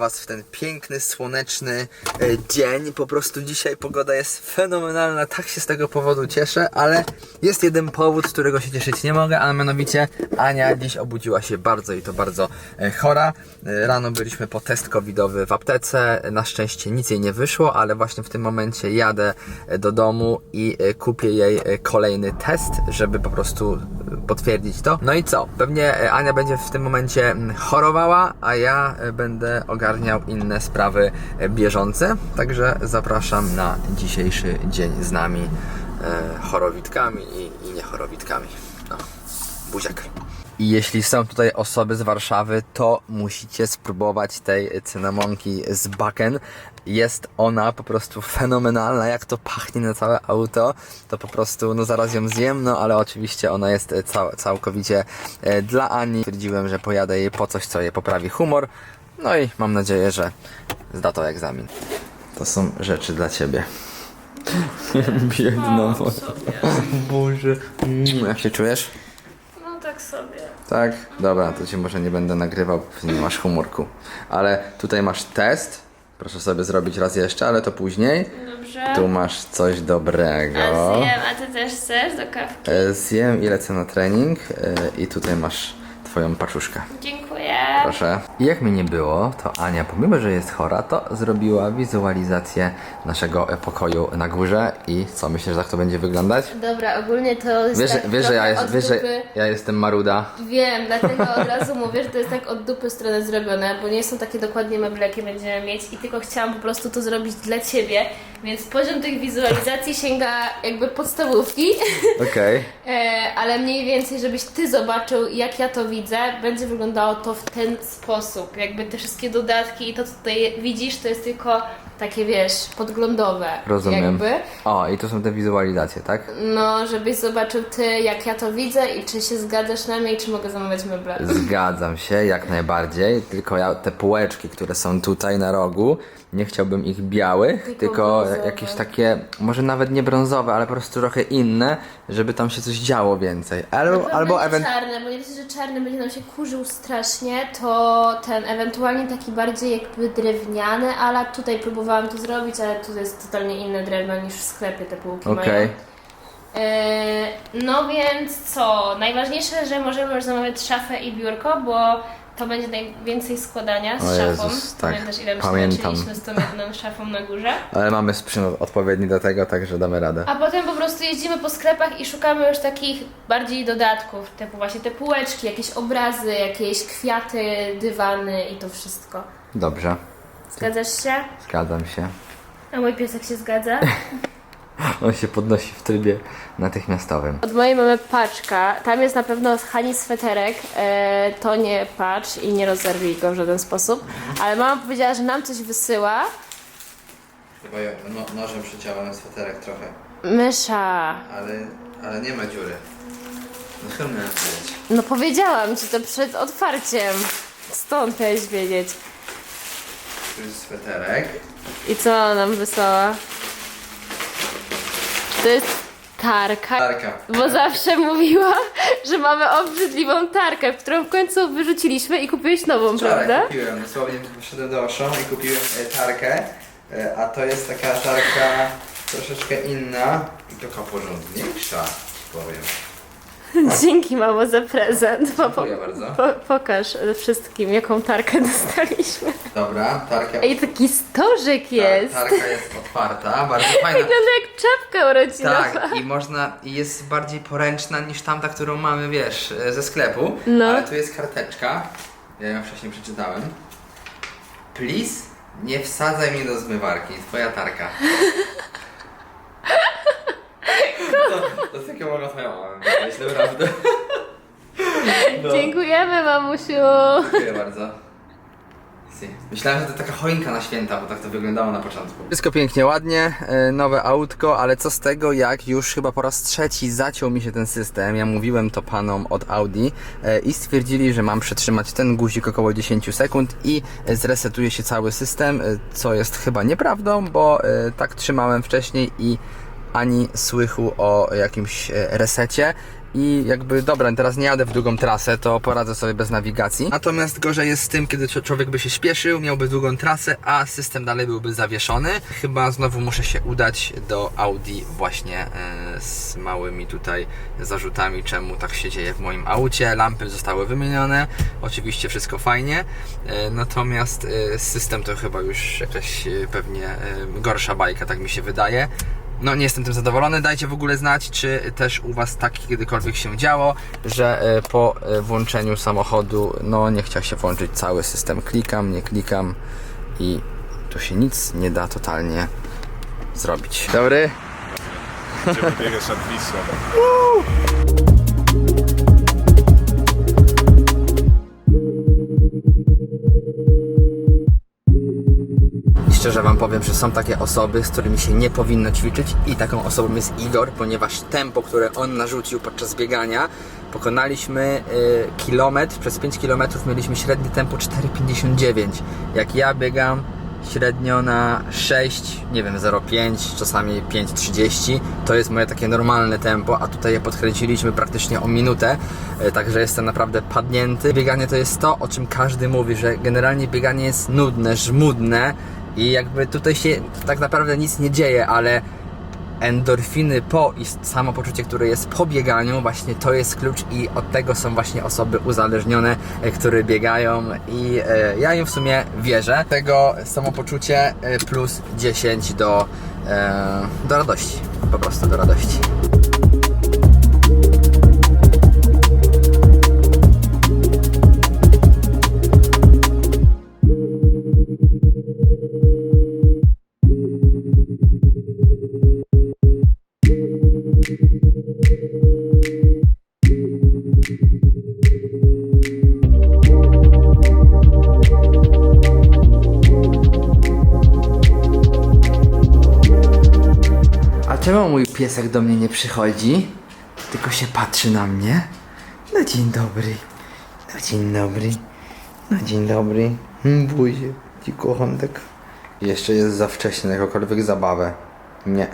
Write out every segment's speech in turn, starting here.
was w ten piękny, słoneczny e, dzień. Po prostu dzisiaj pogoda jest fenomenalna, tak się z tego powodu cieszę, ale jest jeden powód, z którego się cieszyć nie mogę, a mianowicie Ania dziś obudziła się bardzo i to bardzo e, chora. E, Rano byliśmy po test covidowy w aptece, na szczęście nic jej nie wyszło, ale właśnie w tym momencie jadę do domu i kupię jej kolejny test, żeby po prostu potwierdzić to. No i co? Pewnie e, Ania będzie w tym momencie mm, chorowała, a ja e, będę ogarniał inne sprawy e, bieżące. Także zapraszam na dzisiejszy dzień z nami chorowitkami i, i niechorowitkami. No, buziak. I jeśli są tutaj osoby z Warszawy, to musicie spróbować tej cynamonki z Baken. Jest ona po prostu fenomenalna, jak to pachnie na całe auto, to po prostu, no zaraz ją zjem, no ale oczywiście ona jest cał, całkowicie e, dla Ani. Stwierdziłem, że pojadę jej po coś, co jej poprawi humor, no i mam nadzieję, że zda to egzamin. To są rzeczy dla Ciebie. Biedna moja. Boże. Jak się czujesz? No tak sobie. Tak? Dobra, to ci może nie będę nagrywał, bo nie masz humorku. Ale tutaj masz test. Proszę sobie zrobić raz jeszcze, ale to później. Dobrze. Tu masz coś dobrego. A zjem, a ty też chcesz do kawki? E, Zjem i lecę na trening. e, I tutaj masz twoją paczuszkę. Dziękuję. Proszę. I jak mi nie było, to Ania, pomimo że jest chora, to zrobiła wizualizację naszego pokoju na górze. I co myślisz, jak to będzie wyglądać? Dobra, ogólnie to jest Wiesz, tak wiesz, że ja, trochę jest, od wiesz, że dupy. ja jestem maruda. Wiem, dlatego od razu mówię, że to jest tak od dupy strony zrobione, bo nie są takie dokładnie meble, jakie będziemy mieć i tylko chciałam po prostu to zrobić dla Ciebie, więc poziom tych wizualizacji sięga jakby podstawówki, Okej. e, ale mniej więcej, żebyś Ty zobaczył, jak ja to widzę, będzie wyglądało to w ten sposób. Jakby te wszystkie dodatki i to, co tutaj widzisz, to jest tylko takie, wiesz, podglądowe. Rozumiem. Jakby. O, i to są te wizualizacje, tak? No, żebyś zobaczył Ty, jak ja to widzę i czy się zgadzasz na mnie i czy mogę zamawiać meble. Zgadzam się, jak najbardziej. Tylko ja te półeczki, które są tutaj na rogu, nie chciałbym ich białych, tylko, Tylko jakieś takie, może nawet nie brązowe, ale po prostu trochę inne, żeby tam się coś działo więcej. Albo, albo będzie ewent... czarne, bo nie wiecie, że czarny będzie nam się kurzył strasznie, to ten ewentualnie taki bardziej jakby drewniany, ale tutaj próbowałam to zrobić, ale tu jest totalnie inne drewno niż w sklepie te półki Okej. mają. E, no więc co? Najważniejsze, że możemy już zamawiać szafę i biurko, bo to będzie najwięcej składania z O szafą. Jezus, tak. Pamiętasz ile my się Pamiętam. męczyliśmy z tą jedną szafą na górze? Ale mamy sprzęt odpowiedni do tego, także damy radę. A potem po prostu jeździmy po sklepach i szukamy już takich bardziej dodatków, typu właśnie te półeczki, jakieś obrazy, jakieś kwiaty, dywany i to wszystko. Dobrze, Zgadzasz się? zgadzam się. A mój piesek się zgadza? On się podnosi w trybie natychmiastowym. Od mojej mamy paczka. Tam jest na pewno Hani sweterek. E, to nie patrz i nie rozerwij go w żaden sposób. Ale mama powiedziała, że nam coś wysyła. Chyba ja no, nożem przyciąłem sweterek trochę, Mysza. ale, ale nie ma dziury. No chyba miałem powiedzieć. No powiedziałam ci to przed otwarciem. Stąd miałeś wiedzieć. Sweterek. I co ona nam wysłała? To jest tarka. Tarka. Bo zawsze mówiła, że mamy obrzydliwą tarkę, którą w końcu wyrzuciliśmy i kupiłeś nową, Wczoraj prawda? kupiłem, dosłownie poszedłem do Auchan i kupiłem e, tarkę, e, a to jest taka tarka troszeczkę inna i taka porządniejsza, ci powiem. Dzięki mamo za prezent. Po, po, Dziękuję bardzo. po, pokaż wszystkim, jaką tarkę dostaliśmy. Dobra, tarka, Ej, taki stożek jest. tarka jest otwarta, bardzo fajna. Wygląda jak czapka urodzinowa. Tak, i można, i jest bardziej poręczna niż tamta, którą mamy, wiesz, e, ze sklepu. No. Ale tu jest karteczka, ja ją wcześniej przeczytałem. Please, nie wsadzaj mnie do zmywarki, twoja tarka. To, mogę twoja mama powiedzieć, naprawdę. No. Dziękujemy mamusiu. Dziękuję bardzo. Myślałem, że to taka choinka na święta, bo tak to wyglądało na początku. Wszystko pięknie, ładnie, e, nowe autko, ale co z tego, jak już chyba po raz trzeci zaciął mi się ten system. Ja mówiłem to panom od Audi e, i stwierdzili, że mam przytrzymać ten guzik około 10 sekund i zresetuje się cały system, e, co jest chyba nieprawdą, bo tak trzymałem wcześniej i ani słychu o jakimś e, resecie. I jakby, dobra, teraz nie jadę w długą trasę, to poradzę sobie bez nawigacji. Natomiast gorzej jest z tym, kiedy człowiek by się śpieszył, miałby długą trasę, a system dalej byłby zawieszony. Chyba znowu muszę się udać do Audi właśnie e, z małymi tutaj zarzutami, czemu tak się dzieje w moim aucie. Lampy zostały wymienione, oczywiście wszystko fajnie, e, natomiast system to chyba już jakaś pewnie gorsza bajka, tak mi się wydaje. No nie jestem tym zadowolony. Dajcie w ogóle znać, czy też u Was tak kiedykolwiek się działo, że e, po e, włączeniu samochodu, no nie chciał się włączyć cały system. Klikam, nie klikam i tu się nic nie da totalnie zrobić. Dobry. Będziemy biegać nad Wisłą. Szczerze Wam powiem, że są takie osoby, z którymi się nie powinno ćwiczyć i taką osobą jest Igor, ponieważ tempo, które on narzucił podczas biegania, pokonaliśmy y, kilometr, przez 5 km mieliśmy średnie tempo 4,59. Jak ja biegam średnio na 6, nie wiem, 0,5, czasami 5,30, to jest moje takie normalne tempo, a tutaj je podkręciliśmy praktycznie o minutę, y, także jestem naprawdę padnięty. Bieganie to jest to, o czym każdy mówi, że generalnie bieganie jest nudne, żmudne, i jakby tutaj się tak naprawdę nic nie dzieje, ale endorfiny po i samopoczucie, które jest po bieganiu, właśnie to jest klucz i od tego są właśnie osoby uzależnione, e, które biegają i e, ja im w sumie wierzę. Tego samopoczucie e, plus 10 do, do radości, po prostu do radości. Piesek do mnie nie przychodzi? Tylko się patrzy na mnie? No dzień dobry. No dzień dobry. No dzień dobry. Mm, Buzie, ci kocham. Jeszcze jest za wcześnie na jakąkolwiek zabawę. Nie.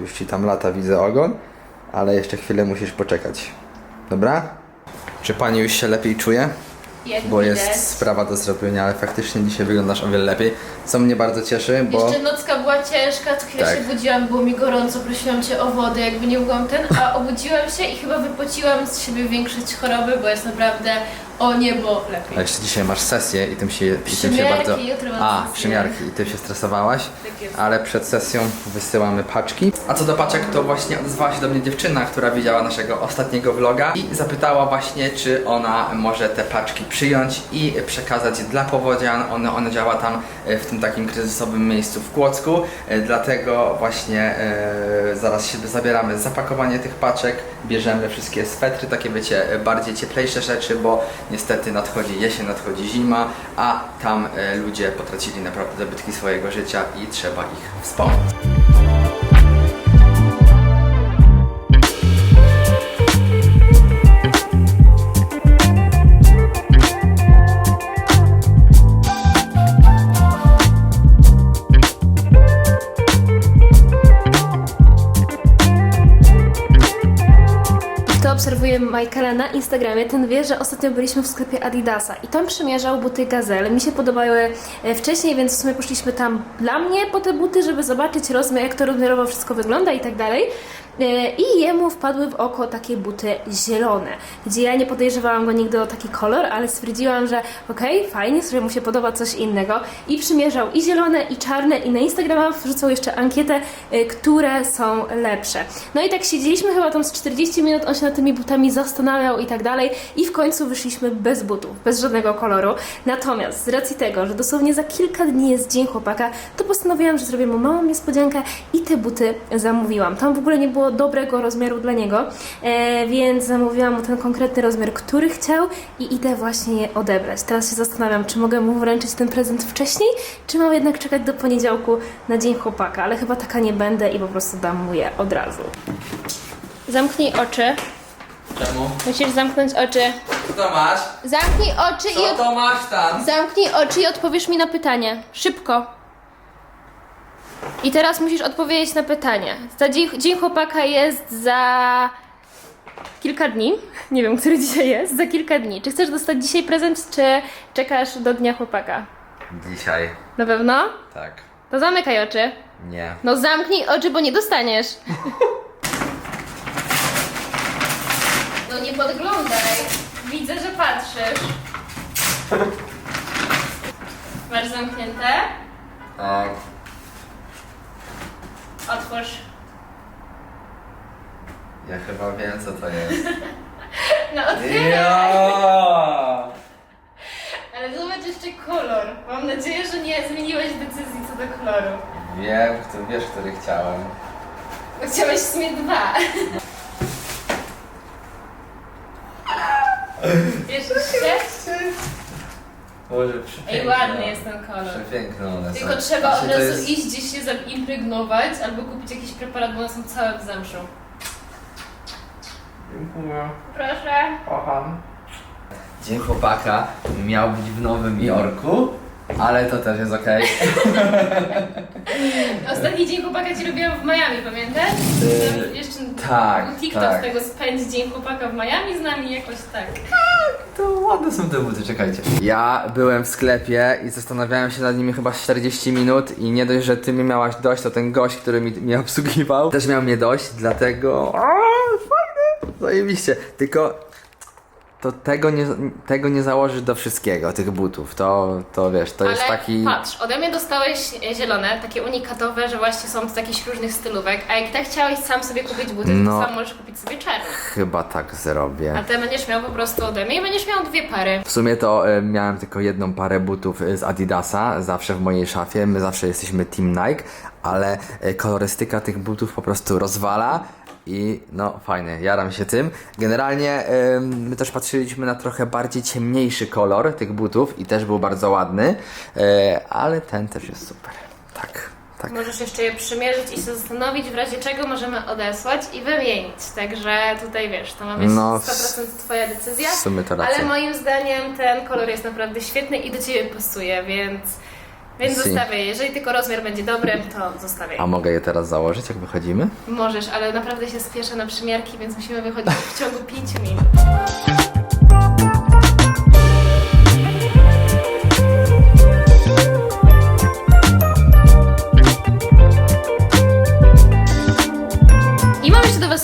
Już ci tam lata widzę ogon, ale jeszcze chwilę musisz poczekać. Dobra? Czy pani już się lepiej czuje? Bo jest sprawa do zrobienia, ale faktycznie dzisiaj wyglądasz o wiele lepiej. Co mnie bardzo cieszy, bo... Jeszcze nocka była ciężka, co chwilę Tak. się budziłam, było mi gorąco, prosiłam Cię o wodę, jakby nie mogłam ten, a obudziłam się i chyba wypociłam z siebie większość choroby, bo jest naprawdę o niebo lepiej. A jeszcze dzisiaj masz sesję i tym się, i tym się Przymiarki, bardzo... jutro mam A, sesję. przymiarki i tym się stresowałaś, Tak jest. ale przed sesją wysyłamy paczki. A co do paczek, to właśnie odezwała się do mnie dziewczyna, która widziała naszego ostatniego vloga i zapytała właśnie, czy ona może te paczki przyjąć i przekazać dla powodzian. Ona, ona działa tam e, w tym takim kryzysowym miejscu w Kłodzku, e, dlatego właśnie e, zaraz się zabieramy za zapakowanie tych paczek, bierzemy wszystkie swetry, takie wiecie, bardziej cieplejsze rzeczy, bo niestety nadchodzi jesień, nadchodzi zima, a tam e, ludzie potracili naprawdę dobytki swojego życia i trzeba ich wspomóc. Obserwuje Michaela na Instagramie, ten wie, że ostatnio byliśmy w sklepie Adidasa i tam przymierzał buty Gazelle. Mi się podobały e, wcześniej, więc w sumie poszliśmy tam dla mnie po te buty, żeby zobaczyć rozmiar, jak to rozmiarowo wszystko wygląda i tak dalej. E, I jemu wpadły w oko takie buty zielone, gdzie ja nie podejrzewałam go nigdy o taki kolor, ale stwierdziłam, że okej, fajnie, że mu się podoba coś innego i przymierzał i zielone, i czarne i na Instagrama wrzucał jeszcze ankietę, e, które są lepsze. No i tak siedzieliśmy chyba tam z 40 minut, on się nad tymi butami zastanawiał i tak dalej. I w końcu wyszliśmy bez butów, bez żadnego koloru. Natomiast z racji tego, że dosłownie za kilka dni jest Dzień Chłopaka, to postanowiłam, że zrobię mu małą niespodziankę i te buty zamówiłam. Tam w ogóle nie było dobrego rozmiaru dla niego, e, więc zamówiłam mu ten konkretny rozmiar, który chciał i idę właśnie je odebrać. Teraz się zastanawiam, czy mogę mu wręczyć ten prezent wcześniej, czy mam jednak czekać do poniedziałku na Dzień Chłopaka, ale chyba taka nie będę i po prostu dam mu je od razu. Zamknij oczy. Czemu? Musisz zamknąć oczy. Co to masz? Zamknij oczy i Co od... to masz tam? Zamknij oczy i odpowiesz mi na pytanie. Szybko. I teraz musisz odpowiedzieć na pytanie. Za dzień, dzień chłopaka jest za kilka dni. Nie wiem, który dzisiaj jest. Za kilka dni. Czy chcesz dostać dzisiaj prezent, czy czekasz do dnia chłopaka? Dzisiaj. Na pewno? Tak. To zamykaj oczy. Nie. No zamknij oczy, bo nie dostaniesz. No nie podglądaj. Widzę, że patrzysz. Masz zamknięte? Tak. Otwórz. Ja chyba wiem co to jest. No otwieraj. Ja! Ale zobacz jeszcze kolor. Mam nadzieję, że nie zmieniłeś decyzji co do koloru. Wiem, kto wiesz, który chciałem. Bo chciałeś w sumie dwa. Boże, Ej, ładny jest ten kolor. Przepiękne one Tylko są. trzeba od Znaczy, to razu jest- iść gdzieś się zaimpregnować albo kupić jakiś preparat, bo one są całe w zemszu. Dziękuję. Proszę. Kocham. Dzień chłopaka miał być w Nowym Jorku, ale to też jest okej. Ostatni dzień chłopaka ci robiłam w Miami, pamiętasz? Yy, Jeszcze tak, TikTok tak. z tego spędź dzień chłopaka w Miami z nami jakoś tak. To ładne są te buty, czekajcie. Ja byłem w sklepie i zastanawiałem się nad nimi chyba 40 minut i nie dość, że ty mnie miałaś dość, to ten gość, który mi, mnie obsługiwał, też miał mnie dość, dlatego... A, fajne! Zajebiście. Tylko to tego nie, tego nie założysz do wszystkiego, tych butów. To, to wiesz, to jest Ale taki... patrz, ode mnie dostałeś e, zielone, takie unikatowe, że właśnie są z jakichś różnych stylówek, a jak tak chciałeś sam sobie kupić buty, No. to sam możesz kupić sobie czarne. Chyba tak zrobię. A ty będziesz miał po prostu ode mnie i będziesz miał dwie pary. W sumie to e, miałem tylko jedną parę butów e, z Adidasa, zawsze w mojej szafie. My zawsze jesteśmy Team Nike, ale kolorystyka tych butów po prostu rozwala. I no fajnie, jaram się tym. Generalnie em, my też patrzyliśmy na trochę bardziej ciemniejszy kolor tych butów i też był bardzo ładny, e, ale ten też jest super. Tak, tak. Możesz jeszcze je przymierzyć i się zastanowić, w razie czego możemy odesłać i wymienić. Także tutaj wiesz, to ma być No, 100% Twoja decyzja. w sumie to racja. Ale moim zdaniem ten kolor jest naprawdę świetny i do Ciebie pasuje, więc, więc Si. zostawię. Jeżeli tylko rozmiar będzie dobry, to zostawię. A mogę je teraz założyć, jak wychodzimy? Możesz, ale naprawdę się spieszę na przymiarki, więc musimy wychodzić w ciągu 5 minut.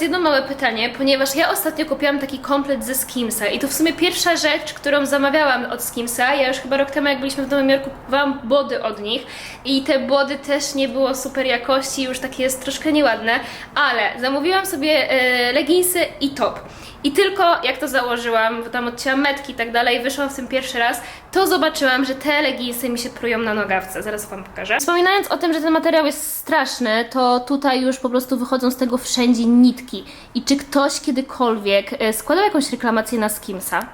Jedno małe pytanie, ponieważ ja ostatnio kupiłam taki komplet ze Skimsa i to w sumie pierwsza rzecz, którą zamawiałam od Skimsa. Ja już chyba rok temu, jak byliśmy w Nowym Jorku, kupowałam body od nich i te body też nie było super jakości, już takie jest troszkę nieładne, ale zamówiłam sobie e, leginsy i top. I tylko jak to założyłam, bo tam odcięłam metki i tak dalej, wyszłam w tym pierwszy raz, to zobaczyłam, że te leginsy mi się prują na nogawce. Zaraz Wam pokażę. Wspominając o tym, że ten materiał jest straszny, to tutaj już po prostu wychodzą z tego wszędzie nitki. I czy ktoś kiedykolwiek e, składał jakąś reklamację na Skimsa?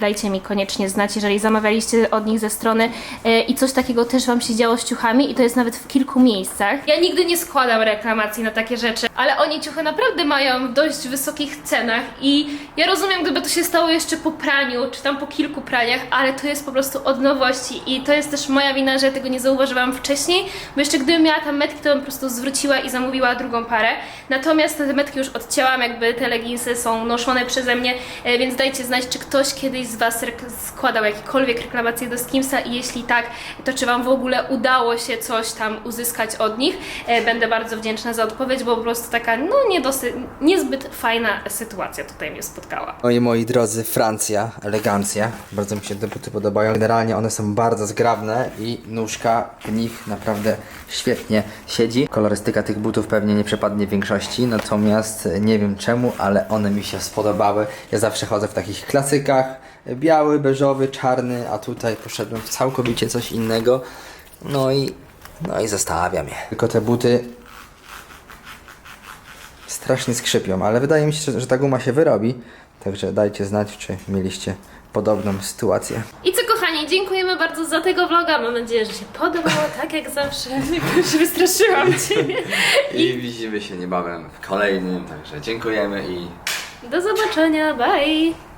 Dajcie mi koniecznie znać, jeżeli zamawialiście od nich ze strony e, i coś takiego też Wam się działo z ciuchami i to jest nawet w kilku miejscach. Ja nigdy nie składam reklamacji na takie rzeczy, ale oni ciuchy naprawdę mają w dość wysokich cenach i ja rozumiem, gdyby to się stało jeszcze po praniu, czy tam po kilku praniach, ale to jest po prostu od nowości i to jest też moja wina, że ja tego nie zauważyłam wcześniej, bo jeszcze gdybym miała tam metki, to bym po prostu zwróciła i zamówiła drugą parę. Natomiast te metki już odcięłam, jakby te leginsy są noszone przeze mnie, e, więc dajcie znać, czy ktoś kiedyś z Was składał jakiekolwiek reklamacje do Skimsa i jeśli tak, to czy Wam w ogóle udało się coś tam uzyskać od nich? E, Będę bardzo wdzięczna za odpowiedź, bo po prostu taka no niedosy, niezbyt fajna sytuacja tutaj mnie spotkała. Moi moi drodzy, Francja, elegancja. Bardzo mi się te buty podobają. Generalnie one są bardzo zgrabne i nóżka w nich naprawdę świetnie siedzi. Kolorystyka tych butów pewnie nie przepadnie większości, natomiast nie wiem czemu, ale one mi się spodobały. Ja zawsze chodzę w takich klasykach. Biały, beżowy, czarny, a tutaj poszedłem w całkowicie coś innego. No i, no i zostawiam je. Tylko te buty strasznie skrzypią, ale wydaje mi się, że- ta guma się wyrobi. Także dajcie znać, czy mieliście podobną sytuację. I co kochani, dziękujemy bardzo za tego vloga. Mam nadzieję, że się podobało, tak jak zawsze. Już wystraszyłam Ciebie. I widzimy się niebawem w kolejnym, także dziękujemy i Do zobaczenia, bye!